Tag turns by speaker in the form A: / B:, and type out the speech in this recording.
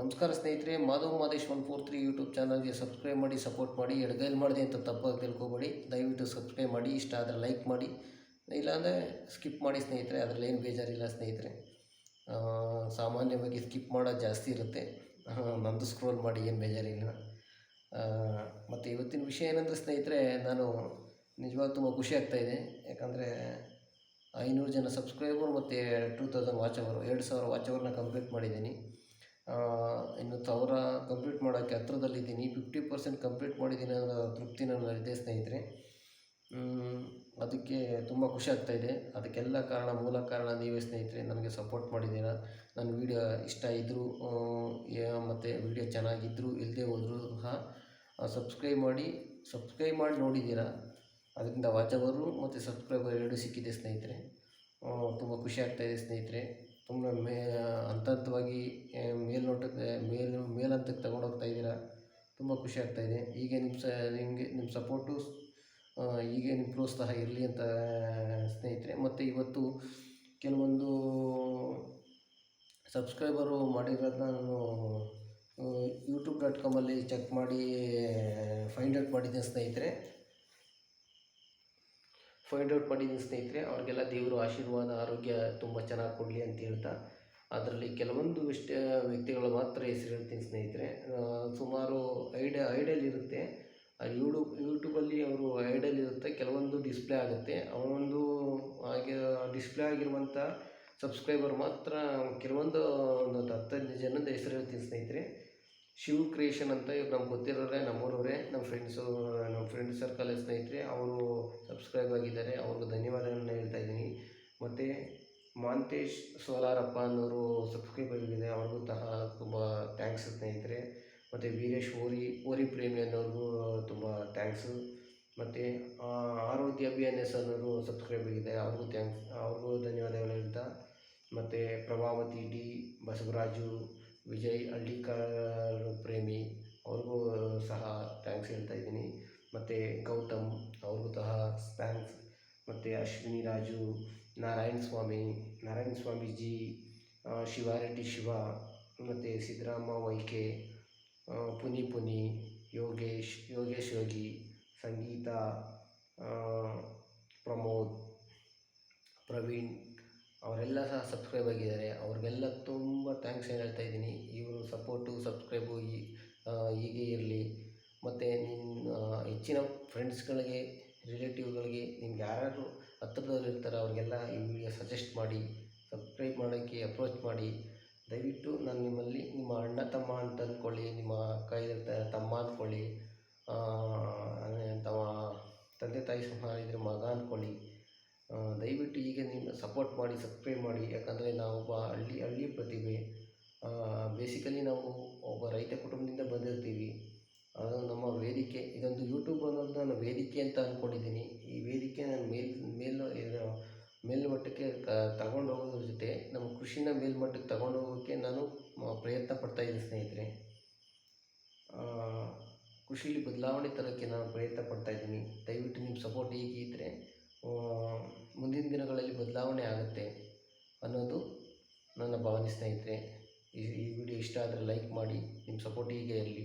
A: ನಮಸ್ಕಾರ ಸ್ನೇಹಿತರೆ, Madhav Madesh one four three YouTube ಚಾನಲ್ಗೆ ಸಬ್ಸ್ಕ್ರೈಬ್ ಮಾಡಿ, ಸಪೋರ್ಟ್ ಮಾಡಿ, ಎಡಗೈಲಿ ಮಾಡಿದೆ ಅಂತ ತಪ್ಪಾಗಿ ತಿಳ್ಕೊಬೇಡಿ. ದಯವಿಟ್ಟು ಸಬ್ಸ್ಕ್ರೈಬ್ ಮಾಡಿ, ಇಷ್ಟ ಆದರೆ ಲೈಕ್ ಮಾಡಿ. ಇಲ್ಲಾಂದರೆ ಸ್ಕಿಪ್ ಮಾಡಿ ಸ್ನೇಹಿತರೆ ಅದರಲ್ಲಿ ಏನು ಬೇಜಾರಿಲ್ಲ ಸ್ನೇಹಿತರೆ. ಸಾಮಾನ್ಯವಾಗಿ ಸ್ಕಿಪ್ ಮಾಡೋದು ಜಾಸ್ತಿ ಇರುತ್ತೆ. ನಂದು ಸ್ಕ್ರೋಲ್ ಮಾಡಿ, ಏನು ಬೇಜಾರಿಲ್ಲ. ಮತ್ತು ಇವತ್ತಿನ ವಿಷಯ ಏನಂದರೆ ಸ್ನೇಹಿತರೆ, ನಾನು ನಿಜವಾಗ ತುಂಬ ಖುಷಿ ಆಗ್ತಾಯಿದೆ ಯಾಕಂದರೆ ಐನೂರು ಜನ ಸಬ್ಸ್ಕ್ರೈಬರ್ ಮತ್ತು ಟೂ ತೌಸಂಡ್ ವಾಚ್ ಅವರು ಎರಡು ಸಾವಿರ ವಾಚ್ ಅವರ್ನ ಕಂಪ್ಲೀಟ್ ಮಾಡಿದ್ದೀನಿ. ಇನ್ನು ತವರ ಕಂಪ್ಲೀಟ್ ಮಾಡೋಕ್ಕೆ ಹತ್ರದಲ್ಲಿದ್ದೀನಿ. ಫಿಫ್ಟಿ ಪರ್ಸೆಂಟ್ ಕಂಪ್ಲೀಟ್ ಮಾಡಿದ್ದೀನಿ ಅನ್ನೋ ತೃಪ್ತಿ ನನ್ನಲ್ಲಿದೆ ಸ್ನೇಹಿತರೆ. ಅದಕ್ಕೆ ತುಂಬ ಖುಷಿ ಆಗ್ತಾಯಿದೆ ಅದಕ್ಕೆಲ್ಲ ಕಾರಣ, ಮೂಲ ಕಾರಣ ನೀವೇ ಸ್ನೇಹಿತರೆ, ನನಗೆ ಸಪೋರ್ಟ್ ಮಾಡಿದ್ದೀರಾ. ನನ್ನ ವೀಡಿಯೋ ಇಷ್ಟ ಇದ್ದರೂ ಮತ್ತು ವೀಡಿಯೋ ಚೆನ್ನಾಗಿದ್ದರೂ ಇಲ್ಲದೆ ಹೋದರೂ ಸಹ ಸಬ್ಸ್ಕ್ರೈಬ್ ಮಾಡಿ ಸಬ್ಸ್ಕ್ರೈಬ್ ಮಾಡಿ ನೋಡಿದ್ದೀರಾ. ಅದರಿಂದ ವಾಚವರು ಮತ್ತು ಸಬ್ಸ್ಕ್ರೈಬರ್ ಎರಡೂ ಸಿಕ್ಕಿದೆ ಸ್ನೇಹಿತರೆ. ತುಂಬ ಖುಷಿ ಆಗ್ತಾಯಿದೆ ಸ್ನೇಹಿತರೆ. ತುಂಬ ಮೇ ಹಂತ ಹಂತವಾಗಿ ಮೇಲ್ನೋಟಕ್ಕೆ, ಮೇಲ್, ಮೇಲಂತಕ್ಕೆ ತಗೊಂಡೋಗ್ತಾ ಇದ್ದೀರಾ? ತುಂಬ ಖುಷಿ ಆಗ್ತಾಯಿದೆ ಹೀಗೆ ನಿಮ್ಮ ಸ ನಿಮಗೆ ನಿಮ್ಮ ಸಪೋರ್ಟು ಹೀಗೆ ನಿಮ್ಮ ಪ್ರೋತ್ಸಾಹ ಇರಲಿ ಅಂತ ಸ್ನೇಹಿತರೆ. ಮತ್ತು ಇವತ್ತು ಕೆಲವೊಂದು ಸಬ್ಸ್ಕ್ರೈಬರು ಮಾಡಿರೋದನ್ನ ನಾನು ಯೂಟ್ಯೂಬ್ ಡಾಟ್ ಕಾಮಲ್ಲಿ ಚೆಕ್ ಮಾಡಿ ಫೈಂಡ್ ಔಟ್ ಮಾಡಿದ್ದೆ ಸ್ನೇಹಿತರೆ. ಫೈಂಡ್ ಔಟ್ ಮಾಡಿದ್ದೀನಿ ಸ್ನೇಹಿತರೆ, ಅವ್ರಿಗೆಲ್ಲ ದೇವರು ಆಶೀರ್ವಾದ, ಆರೋಗ್ಯ ತುಂಬ ಚೆನ್ನಾಗಿ ಕೊಡಲಿ ಅಂತ ಹೇಳ್ತಾ, ಅದರಲ್ಲಿ ಕೆಲವೊಂದು ಇಷ್ಟ ವ್ಯಕ್ತಿಗಳು ಮಾತ್ರ ಹೆಸರು ಹೇಳ್ತೀನಿ ಸ್ನೇಹಿತರೆ. ಸುಮಾರು ಐಡಿಯಾ, ಐಡಿಯಲ್ ಇರುತ್ತೆ. ಯೂಟ್ಯೂಬ್ ಯೂಟ್ಯೂಬಲ್ಲಿ ಅವರು ಐಡಿಯಲ್ ಇರುತ್ತೆ, ಕೆಲವೊಂದು ಡಿಸ್ಪ್ಲೇ ಆಗುತ್ತೆ. ಅವನೊಂದು ಹಾಗೆ ಡಿಸ್ಪ್ಲೇ ಆಗಿರುವಂಥ ಸಬ್ಸ್ಕ್ರೈಬರ್ ಮಾತ್ರ ಕೆಲವೊಂದು ಒಂದು ಹತ್ತೈದು ಜನದ ಹೆಸರು ಹೇಳ್ತೀನಿ ಸ್ನೇಹಿತರೆ. ಶಿವ್ ಕ್ರಿಯೇಷನ್ ಅಂತ ಇವ್ರು ನಮ್ಗೆ ಗೊತ್ತಿರೋರೆ ಫ್ರೆಂಡ್ಸು ನಮ್ಮ ಫ್ರೆಂಡ್ ಸರ್ಕಲ್ ಸ್ನೇಹಿತರೆ, ಅವರು ಸಬ್ಸ್ಕ್ರೈಬ್ ಆಗಿದ್ದಾರೆ. ಅವ್ರಿಗೆ ಧನ್ಯವಾದಗಳನ್ನ ಹೇಳ್ತಾ ಇದ್ದೀನಿ. ಮತ್ತು ಮಾಂತೇಶ್ ಸೋಲಾರಪ್ಪ ಅನ್ನೋರು ಸಬ್ಸ್ಕ್ರೈಬ್ ಆಗಿದೆ ಅವ್ರಿಗೂ ಸಹ ತುಂಬ ಥ್ಯಾಂಕ್ಸ್ ಸ್ನೇಹಿತರೆ. ಮತ್ತು ವೀರೇಶ್ ಓರಿ ಓರಿ ಪ್ರೇಮಿ ಅನ್ನೋರಿಗೂ ತುಂಬ ಥ್ಯಾಂಕ್ಸು ಮತ್ತು ಆರೋಗ್ಯ ಎಸ್ ಅನ್ನೋರು ಸಬ್ಸ್ಕ್ರೈಬ್ ಆಗಿದೆ ಅವ್ರಿಗೂ ಥ್ಯಾಂಕ್ಸ್ ಅವ್ರಿಗೂ ಧನ್ಯವಾದಗಳು ಹೇಳ್ತಾ. ಮತ್ತು ಪ್ರಭಾವತಿ ಡಿ, ಬಸವರಾಜು, ವಿಜಯ್ ಹಳ್ಳಿಕಾರ್ ಪ್ರೇಮಿ ಥ್ಯಾಂಕ್ಸ್ ಹೇಳ್ತಾ ಇದ್ದೀನಿ. ಮತ್ತು ಗೌತಮ್ ಅವ್ರಿಗೂ ಸಹ ಥ್ಯಾಂಕ್ಸ್ ಮತ್ತು ಅಶ್ವಿನಿ ರಾಜು, ನಾರಾಯಣ ಸ್ವಾಮಿ, ನಾರಾಯಣ ಸ್ವಾಮೀಜಿ ಶಿವಾರೆಡ್ಡಿ ಶಿವ, ಮತ್ತು ಸಿದ್ದರಾಮ ವೈಕೆ ಪುನಿ ಪುನಿ, ಯೋಗೇಶ್ ಯೋಗೇಶ್ ಯೋಗಿ, ಸಂಗೀತ ಪ್ರಮೋದ್, ಪ್ರವೀಣ್ ಅವರೆಲ್ಲ ಸಹ ಸಬ್ಸ್ಕ್ರೈಬ್ ಆಗಿದ್ದಾರೆ. ಅವ್ರಿಗೆಲ್ಲ ತುಂಬ ಥ್ಯಾಂಕ್ಸ್ ಹೇಳ್ತಾ ಇದ್ದೀನಿ. ಇವರು ಸಪೋರ್ಟು ಸಬ್ಸ್ಕ್ರೈಬು ಈ ಇರಲಿ. ಮತ್ತು ನಿನ್ನ ಹೆಚ್ಚಿನ ಫ್ರೆಂಡ್ಸ್ಗಳಿಗೆ ರಿಲೇಟಿವ್ಗಳಿಗೆ ನಿಮ್ಗೆ ಯಾರ್ಯಾರು ಹತ್ತಿರದಲ್ಲಿರ್ತಾರೋ ಅವ್ರಿಗೆಲ್ಲ ಈ ವಿಡಿಯೋ ಸಜೆಸ್ಟ್ ಮಾಡಿ ಸಬ್ಸ್ಕ್ರೈಬ್ ಮಾಡೋಕ್ಕೆ ಅಪ್ರೋಚ್ ಮಾಡಿ. ದಯವಿಟ್ಟು ನಾನು ನಿಮ್ಮಲ್ಲಿ ನಿಮ್ಮ ಅಣ್ಣ, ತಮ್ಮ ಅಂತ ಅಂದ್ಕೊಳ್ಳಿ ನಿಮ್ಮ ಅಕ್ಕ ಇರ್ತಾರೆ ತಮ್ಮ ಅಂದ್ಕೊಳ್ಳಿ ತಮ್ಮ ತಂದೆ, ತಾಯಿ ಸಹ ಇದ್ರೆ ಮಗ ಅಂದ್ಕೊಳ್ಳಿ ದಯವಿಟ್ಟು ಈಗ ನಿಮ್ಮ ಸಪೋರ್ಟ್ ಮಾಡಿ ಸಬ್ಸ್ಕ್ರೈಬ್ ಮಾಡಿ. ಯಾಕಂದರೆ ನಾವೊಬ್ಬ ಹಳ್ಳಿ ಹಳ್ಳಿ ಪ್ರತಿಭೆ ಬೇಸಿಕಲಿ ನಾವು ಒಬ್ಬ ರೈತ ಕುಟುಂಬದಿಂದ ಬಂದಿರ್ತೀವಿ. ನಮ್ಮ ವೇದಿಕೆ, ಇದೊಂದು ಯೂಟ್ಯೂಬ್ ಅನ್ನೋದು ನಾನು ವೇದಿಕೆ ಅಂತ ಅಂದ್ಕೊಂಡಿದ್ದೀನಿ ಈ ವೇದಿಕೆ ನಾನು ಮೇಲ್ ಮೇಲ್ ಮೇಲ್ಮಟ್ಟಕ್ಕೆ ತಗೊಂಡು ಹೋಗೋದ್ರ ಜೊತೆ ನಮ್ಮ ಕೃಷಿನ ಮೇಲ್ಮಟ್ಟಕ್ಕೆ ತಗೊಂಡು ಹೋಗೋಕ್ಕೆ ನಾನು ಪ್ರಯತ್ನ ಪಡ್ತಾ ಇದ್ದೀನಿ ಸ್ನೇಹಿತರೆ. ಕೃಷಿಲಿ ಬದಲಾವಣೆ ತರೋಕ್ಕೆ ನಾನು ಪ್ರಯತ್ನ ಪಡ್ತಾ ಇದ್ದೀನಿ. ದಯವಿಟ್ಟು ನಿಮ್ಮ ಸಪೋರ್ಟ್ ಹೀಗೆ ಇದ್ದರೆ ಮುಂದಿನ ದಿನಗಳಲ್ಲಿ ಬದಲಾವಣೆ ಆಗುತ್ತೆ ಅನ್ನೋದು ನನ್ನ ಭಾವನೆ ಸ್ನೇಹಿತರೆ. ಈ ಈ ವಿಡಿಯೋ ಇಷ್ಟ ಆದರೆ ಲೈಕ್ ಮಾಡಿ, ನಿಮ್ಮ ಸಪೋರ್ಟ್ ಹೀಗೆ ಇರಲಿ.